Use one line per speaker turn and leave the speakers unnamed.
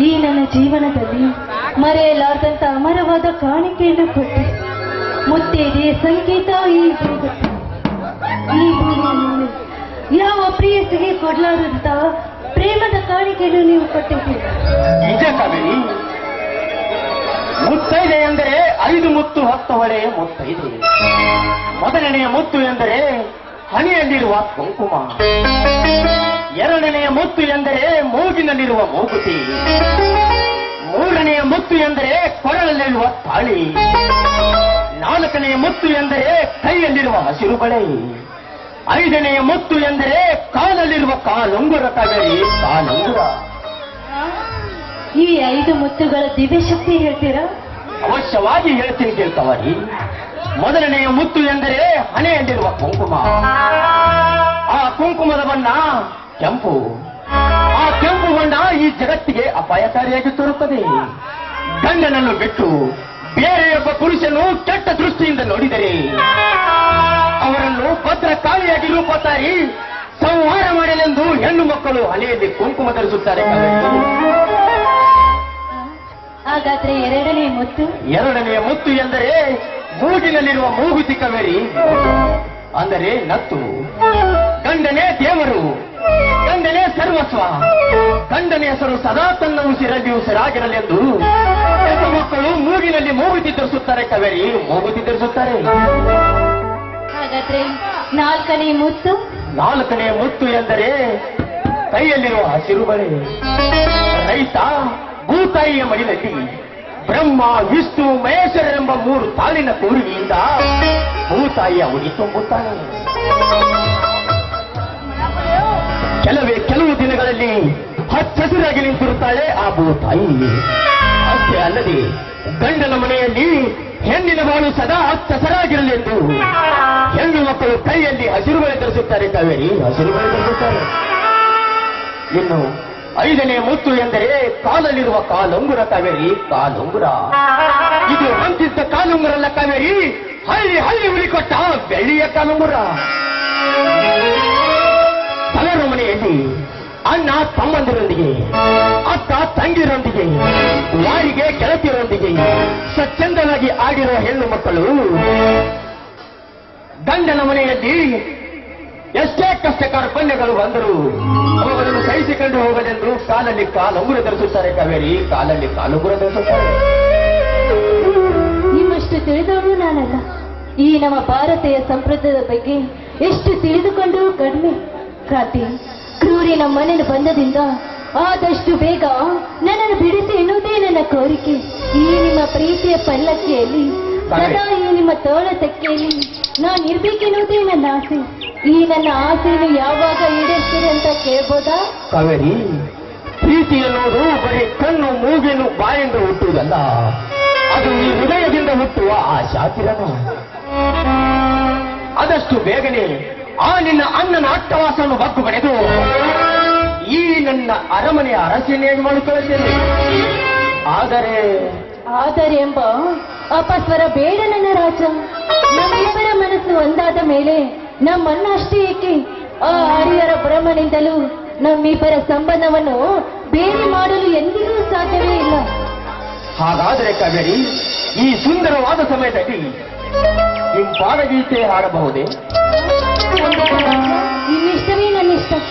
ಈ ನನ್ನ ಜೀವನದಲ್ಲಿ ಮರೆಯಲಾದಂಥ ಅಮರವಾದ ಕಾಣಿಕೆಯನ್ನು ಕೊಟ್ಟು ಮುತ್ತೇದೆ ಸಂಗೀತ ಈ ಯಾವ ಪ್ರಿಯಸಿಗೆ ಕೊಡ್ಲಾರದಂತ ಪ್ರೇಮದ ಕಾಣಿಕೆಯನ್ನು ನೀವು ಕೊಟ್ಟಿದ್ದೀರಿ?
ನಿಜ ಮುತ್ತೈದೆ ಎಂದರೆ ಐದು ಮುತ್ತು ಹತ್ತವಳೆ ಮುತ್ತೈದೆ. ಮೊದಲನೆಯ ಮುತ್ತು ಎಂದರೆ ಹಣೆಯಲ್ಲಿರುವ ಕುಂಕುಮ. ಎರಡನೆಯ ಮುತ್ತು ಎಂದರೆ ಮೂಗಿನಲ್ಲಿರುವ ಮೂಗುತಿ. ಮೂರನೆಯ ಮುತ್ತು ಎಂದರೆ ಕೊರಳಲ್ಲಿರುವ ತಾಳಿ. ನಾಲ್ಕನೆಯ ಮುತ್ತು ಎಂದರೆ ಕೈಯಲ್ಲಿರುವ ಹಸಿರು ಬಳೆ. ಐದನೆಯ ಮುತ್ತು ಎಂದರೆ ಕಾಲಲ್ಲಿರುವ ಕಾಲುಂಗುರ ಕಾವೇರಿ ಕಾಲುಂಗುರ.
ಈ ಐದು ಮುತ್ತುಗಳ ದಿವ್ಯಶಕ್ತಿ ಹೇಳ್ತೀರಾ?
ಅವಶ್ಯವಾಗಿ ಹೇಳ್ತೀನಿ ಕೇಳ್ತವರಿ ಮೊದಲನೆಯ ಮುತ್ತು ಎಂದರೆ ಹಣೆಯಲ್ಲಿರುವ ಕುಂಕುಮ. ಆ ಕುಂಕುಮದ ಬಣ್ಣ ಕೆಂಪು. ಆ ಕೆಂಪು ಬಣ್ಣ ಈ ಜಗತ್ತಿಗೆ ಅಪಾಯಕಾರಿಯಾಗಿ ತೋರುತ್ತದೆ. ಗಂಡನನ್ನು ಬಿಟ್ಟು ಬೇರೆಯೊಬ್ಬ ಪುರುಷನು ಕೆಟ್ಟ ದೃಷ್ಟಿಯಿಂದ ನೋಡಿದರೆ ಅವರನ್ನು ಭದ್ರ ಕಾಳಿಯಾಗಿ ರೂಪ ತಾರಿ ಸಂಹಾರ ಮಾಡಲೆಂದು ಹೆಣ್ಣು ಮಕ್ಕಳು ಹಲೆಯಲ್ಲಿ ಕುಂಕುಮ ಧರಿಸುತ್ತಾರೆ.
ಹಾಗಾದ್ರೆ ಎರಡನೇ ಮುತ್ತು?
ಎರಡನೆಯ ಮುತ್ತು ಎಂದರೆ ಮೂಗಿನಲ್ಲಿರುವ ಮೂಗುತಿ ಕವೇರಿ ಅಂದರೆ ನತ್ತು. ಗಂಡನೇ ದೇವರು. ಗಂಡನೇ ಸರ್ವಸ್ವ. ಗಂಡನ ಹೆಸರು ಸದಾ ತನ್ನ ಉಸಿರಲ್ಲಿ ಉಸಿರಾಗಿರಲೆಂದು ಹೆಣ್ಣು ಮಕ್ಕಳು ಮೂಗಿನಲ್ಲಿ ಮೂಗುತಿ ಧರಿಸುತ್ತಾರೆ ಕವೇರಿ. ಮೂಗುತಿ ಧರಿಸುತ್ತಾರೆ.
ಹಾಗಾದ್ರೆ ನಾಲ್ಕನೇ ಮುತ್ತು?
ನಾಲ್ಕನೇ ಮುತ್ತು ಎಂದರೆ ಕೈಯಲ್ಲಿರುವ ಹಸಿರು ಬಳೆ. ರೈತ ಭೂತಾಯಿಯ ಮಡಿಲಲ್ಲಿ ಬ್ರಹ್ಮ ವಿಷ್ಣು ಮಹೇಶ್ವರರೆಂಬ ಮೂರು ತಾಳಿನ ಕೂರಿಗೆಯಿಂದ ಭೂತಾಯಿಯ ಉಡಿ ತುಂಬುತ್ತಾನೆ. ಕೆಲವೇ ಕೆಲವು ದಿನಗಳಲ್ಲಿ ಹಚ್ಚಸಿರಾಗಿ ನಿಂತಿರುತ್ತಾಳೆ ಆ ಭೂತಾಯಿ. ಅಷ್ಟೇ ಅಲ್ಲದೆ ಗಂಡನ ಮನೆಯಲ್ಲಿ ಹೆಣ್ಣಿನ ಬಾಳು ಸದಾ ಹಚ್ಚಸರಾಗಿರಲೆಂದು ಹೆಣ್ಣು ಮಕ್ಕಳು ಕೈಯಲ್ಲಿ ಹಸಿರು ಬಳೆ ಧರಿಸುತ್ತಾರೆ ಕಾವೇರಿ. ಹಸಿರು ಬಳೆ ಧರಿಸುತ್ತಾರೆ. ಇನ್ನು ಐದನೇ ಮುತ್ತು ಎಂದರೆ ಕಾಲಲ್ಲಿರುವ ಕಾಲುಂಗುರ ಕಾವೇರಿ, ಕಾಲುಂಗುರ. ಇದು ಹೊಂದಿದ್ದ ಕಾಲುಂಗುರಲ್ಲ ಕಾವೇರಿ? ಹಳ್ಳಿ ಹಳ್ಳಿ ಉಳಿಕೊಟ್ಟ ಬೆಳ್ಳಿಯ ಕಾಲುಂಗುರ. ಮನೆಯಲ್ಲಿ ಅಣ್ಣ ತಮ್ಮಂದಿರೊಂದಿಗೆ, ಅಕ್ಕ ತಂಗಿರೊಂದಿಗೆ ವಾರಿಗೆ ಗೆಳತಿಯರೊಂದಿಗೆ ಸ್ವಚ್ಛಂದವಾಗಿ ಆಡಿರುವ ಹೆಣ್ಣು ಮಕ್ಕಳು ಗಂಡನ ಮನೆಯಲ್ಲಿ ಎಷ್ಟೇ ಕಷ್ಟಕರ ಪಣ್ಯಗಳು ಬಂದರೂ ಅವುಗಳನ್ನು ಸಹಿಸಿಕೊಂಡು ಹೋಗಲೆಂದು ಕಾಲಲ್ಲಿ ಕಾಲುಂಗುರ ಧರಿಸುತ್ತಾರೆ ಕಾವೇರಿ, ಕಾಲಲ್ಲಿ ಕಾಲುಂಗುರ ಧರಿಸುತ್ತಾರೆ.
ನಿಮ್ಮಷ್ಟು ತಿಳಿದವರು ನಾನಲ್ಲ. ಈ ನಮ್ಮ ಭಾರತೀಯ ಸಂಪ್ರದಾಯದ ಬಗ್ಗೆ ಎಷ್ಟು ತಿಳಿದುಕೊಂಡರೂ ಕಡಿಮೆ. ಕ್ರಾಂತಿ ಕ್ರೂರಿನ ಮನೆಯ ಬಂಧದಿಂದ ಆದಷ್ಟು ಬೇಗ ನನ್ನನ್ನು ಬಿಡಿಸಿ ಎನ್ನುವುದೇ ನನ್ನ ಕೋರಿಕೆ. ಈ ನಿಮ್ಮ ಪ್ರೀತಿಯ ಪಲ್ಲಕ್ಕಿಯಲ್ಲಿ ಸದಾ ಈ ನಿಮ್ಮ ತೋಳ ತೆಕ್ಕೆಯಲ್ಲಿ ನಾನು ಇರ್ಬೇಕೆನ್ನುವುದೇ ನನ್ನ ಆಸೆ. ಈ ನನ್ನ ಆಸೆಯನ್ನು ಯಾವಾಗ ಈಡೇರ್ತೀರಿ ಅಂತ ಕೇಳ್ಬೋದಾ?
ಕವರಿ ಪ್ರೀತಿ ಎನ್ನುವುದು ಬರೀ ಕಣ್ಣು ಮೂಗಿನು ಬಾಯಿಂದ ಹುಟ್ಟುವುದಲ್ಲ. ಅದು ಈ ಹೃದಯದಿಂದ ಹುಟ್ಟುವ ಆ ಶಾತಿರನ ಆದಷ್ಟು ಬೇಗನೆ ಆ ನಿನ್ನ ಅಣ್ಣನ ಅಟ್ಟವಾಸವನ್ನು ಬಗ್ಗು ಪಡೆದು ಈ ನನ್ನ ಅರಮನೆಯ ಅರಸಿನೇನು ಮಾಡಿಕೊಳ್ಳುತ್ತೇನೆ ಆದರೆ
ಆದರೆ ಎಂಬ ಅಪಸ್ವರ ಬೇಡ ನನ್ನ ರಾಜ. ನಮ್ಮಿಬ್ಬರ ಮನಸ್ಸು ಒಂದಾದ ಮೇಲೆ ನಮ್ಮನ್ನ ಅಷ್ಟೇ ಏಕೆ ಆ ಹರಿಯರ ಬ್ರಹ್ಮನಿಂದಲೂ ನಮ್ಮಿಬ್ಬರ ಸಂಬಂಧವನ್ನು ಬೇರೆ ಮಾಡಲು ಎಂದಿಗೂ ಸಾಧ್ಯವೇ ಇಲ್ಲ.
ಹಾಗಾದರೆ ಕಾವೇರಿ ಈ ಸುಂದರವಾದ ಸಮಯದಲ್ಲಿ ನಿಮ್ಮ ಪಾದಗೀತೆ ಹಾಡಬಹುದೇ?
నిన్నిష్టమే నన్ను ఇష్టం